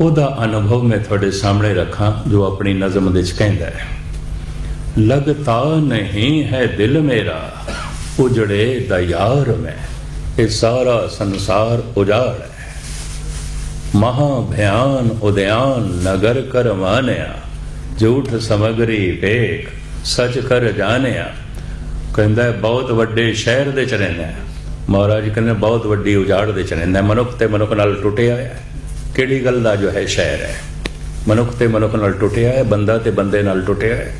ਉਹਦਾ ਅਨੁਭਵ ਮੈਂ ਤੁਹਾਡੇ ਸਾਹਮਣੇ ਰੱਖਾਂ, ਜੋ ਆਪਣੀ ਨਜ਼ਮ ਦੇ ਵਿੱਚ ਕਹਿੰਦਾ ਹੈ। ਲਗਤਾ ਨਹੀਂ ਹੈ ਦਿਲ ਮੇਰਾ, ਉਜੜੇ ਦਾ ਯਾਰ ਮੈਂ, ਇਹ ਸਾਰਾ ਸੰਸਾਰ ਉਜਾੜ ਹੈ। ਮਹਾ ਭਿਆਨ ਉਦਿਆਨ ਨਗਰ ਕਰ ਮਾਨਿਆ, ਝੂਠ ਸਮਗਰੀ ਵੇਖ ਸੱਚ ਕਰ ਜਾਣਿਆ। ਕਹਿੰਦਾ ਬਹੁਤ ਵੱਡੇ ਸ਼ਹਿਰ ਦੇ ਚ ਰਹਿੰਦਾ ਮਹਾਰਾਜ ਕਹਿੰਦੇ ਬਹੁਤ ਵੱਡੀ ਉਜਾੜ ਦੇ ਚ ਰਹਿੰਦਾ ਮਨੁੱਖ ਤੇ ਮਨੁੱਖ ਨਾਲ ਟੁੱਟਿਆ ਹੋਇਆ ਹੈ। ਕਿਹੜੀ ਗੱਲ ਦਾ ਜੋ ਹੈ ਸ਼ਹਿਰ ਹੈ? ਮਨੁੱਖ ਤੇ ਮਨੁੱਖ ਨਾਲ ਟੁੱਟਿਆ ਹੈ, ਬੰਦਾ ਤੇ ਬੰਦੇ ਨਾਲ ਟੁੱਟਿਆ ਹੈ।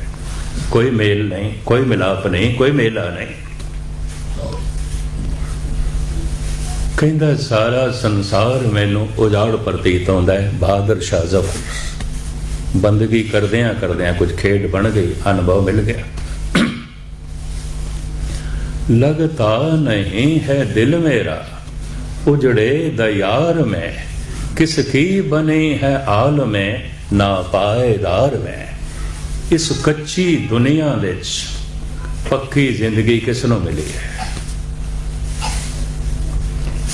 ਕੋਈ ਮੇਲ ਨਹੀਂ, ਕੋਈ ਮਿਲਾਪ ਨਹੀਂ, ਕੋਈ ਮੇਲਾ ਨਹੀਂ। ਕਹਿੰਦਾ, ਸਾਰਾ ਸੰਸਾਰ ਮੈਨੂੰ ਉਜਾੜ ਪ੍ਰਤੀਤ ਹੁੰਦਾ ਹੈ, ਬਹਾਦਰ ਸ਼ਾਹ ਜ਼ਫਰ। ਬੰਦਗੀ ਕਰਦਿਆਂ ਕਰਦਿਆਂ ਕੁਝ ਖੇਡ ਬਣ ਗਈ, ਅਨੁਭਵ ਮਿਲ ਗਿਆ। ਲਗਤਾ ਨਹੀਂ ਹੈ ਦਿਲ ਮੇਰਾ, ਉਜੜੇ ਦਾ ਯਾਰ ਮੈਂ। में किसकी बनी है आल में ना पाएदार में ਇਸ ਕੱਚੀ ਦੁਨੀਆ ਵਿੱਚ ਪੱਕੀ ਜ਼ਿੰਦਗੀ ਕਿਸ ਨੂੰ ਮਿਲੀ ਹੈ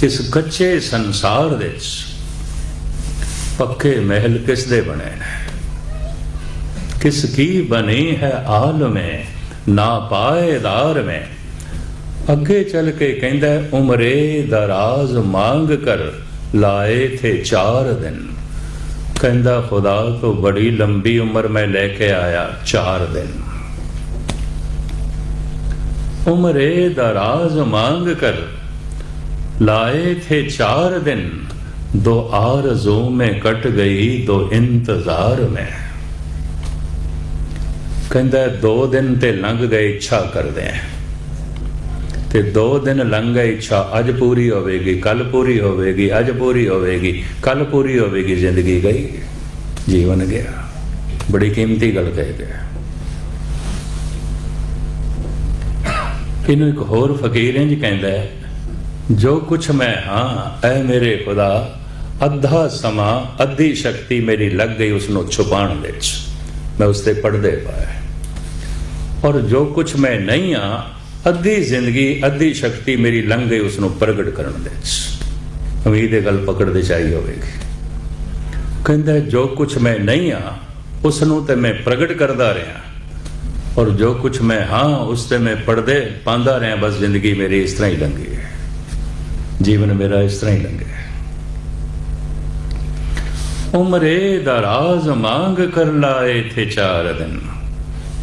ਇਸ ਕੱਚੇ ਸੰਸਾਰ ਵਿੱਚ ਪੱਕੇ ਮਹਿਲ ਕਿਸ ਦੇ ਬਣੇ ਨੇ ਕਿਸ ਕੀ ਬਣੀ ਹੈ ਆਲਮੇ ਨਾ ਪਾਏਦਾਰ ਮੈਂ ਅੱਗੇ ਚੱਲ ਕੇ ਕਹਿੰਦਾ ਹੈ, ਉਮਰੇ ਦਰਾਜ਼ ਮੰਗ ਕਰ ਲਾਏ ਥੇ ਚਾਰ ਦਿਨ ਕਹਿੰਦਾ ਖੁਦਾ ਤੋਂ ਬੜੀ ਲੰਬੀ ਉਮਰ ਮੈਂ ਲੈ ਕੇ ਆਇਆ ਚਾਰ ਦਿਨ ਉਮਰੇ ਦਰਾਜ਼ ਮੰਗ ਕਰ लाए थे चार दिन दो आरजू में कट गई दो इंतजार में ਕਹਿੰਦਾ ਹੈ, ਦੋ ਦਿਨ ਤੇ ਲੰਘ ਗਏ ਇੱਛਾ ਕਰਦੇ ਆ ਤੇ ਦੋ ਦਿਨ ਲੰਘ ਗਏ ਇੱਛਾ ਅੱਜ ਪੂਰੀ ਹੋਵੇਗੀ ਕੱਲ ਪੂਰੀ ਹੋਵੇਗੀ, ਅੱਜ ਪੂਰੀ ਹੋਵੇਗੀ ਕੱਲ ਪੂਰੀ ਹੋਵੇਗੀ, ਜ਼ਿੰਦਗੀ ਗਈ, ਜੀਵਨ ਗਿਆ। ਬੜੀ ਕੀਮਤੀ ਗੱਲ ਕਹਿੰਦੇ ਆ ਇਹਨੂੰ ਇੱਕ ਹੋਰ ਫਕੀਰ ਇੰਜ ਕਹਿੰਦਾ ਜੋ ਕੁਛ ਮੈਂ ਹਾਂ, ਐ ਮੇਰੇ ਖੁਦਾ, ਅੱਧਾ ਸਮਾਂ, ਅੱਧੀ ਸ਼ਕਤੀ ਮੇਰੀ ਲੱਗ ਗਈ ਉਸ ਨੂੰ ਛੁਪਾਉਣ ਵਿੱਚ। ਮੈਂ ਉਸ ਤੇ ਪਰਦੇ ਪਾਏ ਔਰ ਜੋ ਕੁਛ ਮੈਂ ਨਹੀਂ ਆ ਅੱਧੀ ਜ਼ਿੰਦਗੀ, ਅੱਧੀ ਸ਼ਕਤੀ ਮੇਰੀ ਲੰਘ ਗਈ ਉਸ ਨੂੰ ਪ੍ਰਗਟ ਕਰਨ ਦੇ ਉਮੀਦ ਇਹ ਗੱਲ ਪਕੜ ਦੇ ਚਾਹੀ ਹੋਵੇਗੀ। ਕਹਿੰਦਾ, ਜੋ ਕੁਝ ਮੈਂ ਨਹੀਂ ਆ ਉਸ ਨੂੰ ਤੇ ਮੈਂ ਪ੍ਰਗਟ ਕਰਦਾ ਰਿਹਾ। ਔਰ ਜੋ ਕੁਝ ਮੈਂ ਹਾਂ, ਉਸ ਤੇ ਮੈਂ ਪੜਦੇ ਪਾਉਂਦਾ ਰਿਹਾ, ਬਸ ਜ਼ਿੰਦਗੀ ਮੇਰੀ ਇਸ ਤਰ੍ਹਾਂ ਹੀ ਲੰਘੀ ਹੈ। ਜੀਵਨ ਮੇਰਾ ਇਸ ਤਰ੍ਹਾਂ ਹੀ ਲੰਘਿਆ ਉਮਰੇ ਦਾ ਰਾਜ਼ ਮੰਗ ਕਰ ਲਾਏ ਥੇ ਚਾਰ ਦਿਨ।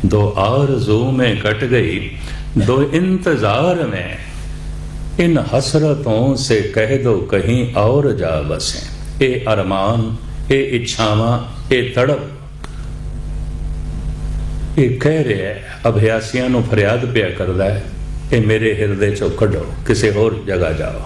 ਦੋ ਆਰਜ਼ੂ ਮੈਂ ਕਟ ਗਈ दो इंतजार में इन हसरतों से कह दो कहीं और जा बसे ए अरमान ए इच्छावां ए तड़प ਇਹ ਕਹਿ ਰਿਹਾ ਹੈ ਅਭਿਆਸੀਆਂ ਨੂੰ ਫਰਿਆਦ ਪਿਆ ਕਰਦਾ ਹੈ ਇਹ ਮੇਰੇ ਹਿਰਦੇ ਚੋਂ ਕੱਢੋ ਕਿਸੇ ਹੋਰ ਜਗ੍ਹਾ ਜਾਓ